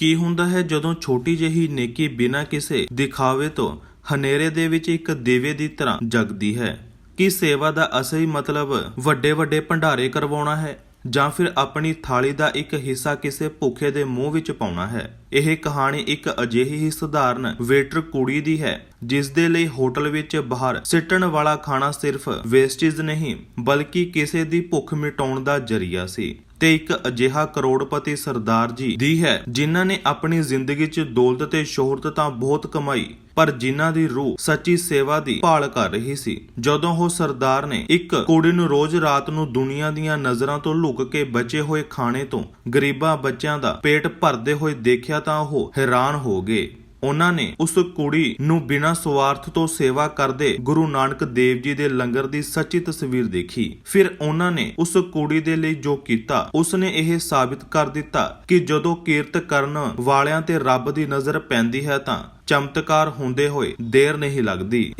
ਕੀ ਹੁੰਦਾ ਹੈ ਜਦੋਂ ਛੋਟੀ ਜਿਹੀ ਨੇਕੀ ਬਿਨਾਂ ਕਿਸੇ ਦਿਖਾਵੇ ਤੋਂ ਹਨੇਰੇ ਦੇ ਵਿੱਚ ਇੱਕ ਦੇਵੇ ਦੀ ਤਰ੍ਹਾਂ ਜਗਦੀ ਹੈ? ਕੀ ਸੇਵਾ ਦਾ ਅਸਲੀ ਮਤਲਬ ਵੱਡੇ ਵੱਡੇ ਭੰਡਾਰੇ ਕਰਵਾਉਣਾ ਹੈ ਜਾਂ ਫਿਰ ਆਪਣੀ ਥਾਲੀ ਦਾ ਇੱਕ ਹਿੱਸਾ ਕਿਸੇ ਭੁੱਖੇ ਦੇ ਮੂੰਹ ਵਿੱਚ ਪਾਉਣਾ ਹੈ? ਇਹ ਕਹਾਣੀ ਇੱਕ ਅਜਿਹੀ ਹੀ ਸਧਾਰਨ ਵੇਟਰ ਕੁੜੀ ਦੀ ਹੈ, ਜਿਸ ਦੇ ਲਈ ਹੋਟਲ ਵਿੱਚ ਬਾਹਰ ਸਿੱਟਣ ਵਾਲਾ ਖਾਣਾ ਸਿਰਫ ਵੇਸਟੇਜ ਨਹੀਂ, ਬਲਕਿ ਕਿਸੇ ਦੀ ਭੁੱਖ ਮਿਟਾਉਣ ਦਾ ਜ਼ਰੀਆ ਸੀ। ਤੇ ਇੱਕ ਅਜਿਹਾ ਕਰੋੜਪਤੀ ਸਰਦਾਰ ਜੀ ਦੀ ਹੈ, ਜਿਨ੍ਹਾਂ ਨੇ ਆਪਣੀ ਜ਼ਿੰਦਗੀ 'ਚ ਦੌਲਤ ਤੇ ਸ਼ੋਹਰਤ ਤਾਂ ਬਹੁਤ ਕਮਾਈ, ਪਰ ਜਿਨ੍ਹਾਂ ਦੀ ਰੂਹ ਸੱਚੀ ਸੇਵਾ ਦੀ ਭਾਲ ਕਰ ਰਹੀ ਸੀ। ਜਦੋਂ ਉਹ ਸਰਦਾਰ ਨੇ ਇੱਕ ਕੁੜੀ ਨੂੰ ਰੋਜ਼ ਰਾਤ ਨੂੰ ਦੁਨੀਆ ਦੀਆਂ ਨਜ਼ਰਾਂ ਤੋਂ ਲੁਕ ਕੇ ਬਚੇ ਹੋਏ ਖਾਣੇ ਤੋਂ ਗਰੀਬਾਂ ਬੱਚਿਆਂ ਦਾ ਪੇਟ ਭਰਦੇ ਹੋਏ ਦੇਖਿਆ ਤਾਂ ਉਹ ਹੈਰਾਨ ਹੋ ਗਏ। ਉਹਨਾਂ ਨੇ ਉਸ ਕੁੜੀ ਨੂੰ ਬਿਨਾਂ ਸਵਾਰਥ ਤੋਂ ਸੇਵਾ ਕਰਦੇ ਗੁਰੂ ਨਾਨਕ ਦੇਵ ਜੀ ਦੇ ਲੰਗਰ ਦੀ ਸੱਚੀ ਤਸਵੀਰ ਦੇਖੀ। ਫਿਰ ਉਹਨਾਂ ਨੇ ਉਸ ਕੁੜੀ ਦੇ ਲਈ ਜੋ ਕੀਤਾ ਉਸ ਨੇ ਇਹ ਸਾਬਿਤ ਕਰ ਦਿੱਤਾ ਕਿ ਜਦੋਂ ਕੀਰਤ ਕਰਨ ਵਾਲਿਆਂ ਤੇ ਰੱਬ ਦੀ ਨਜ਼ਰ ਪੈਂਦੀ ਹੈ ਤਾਂ ਚਮਤਕਾਰ ਹੁੰਦੇ ਹੋਏ ਦੇਰ ਨਹੀਂ ਲੱਗਦੀ।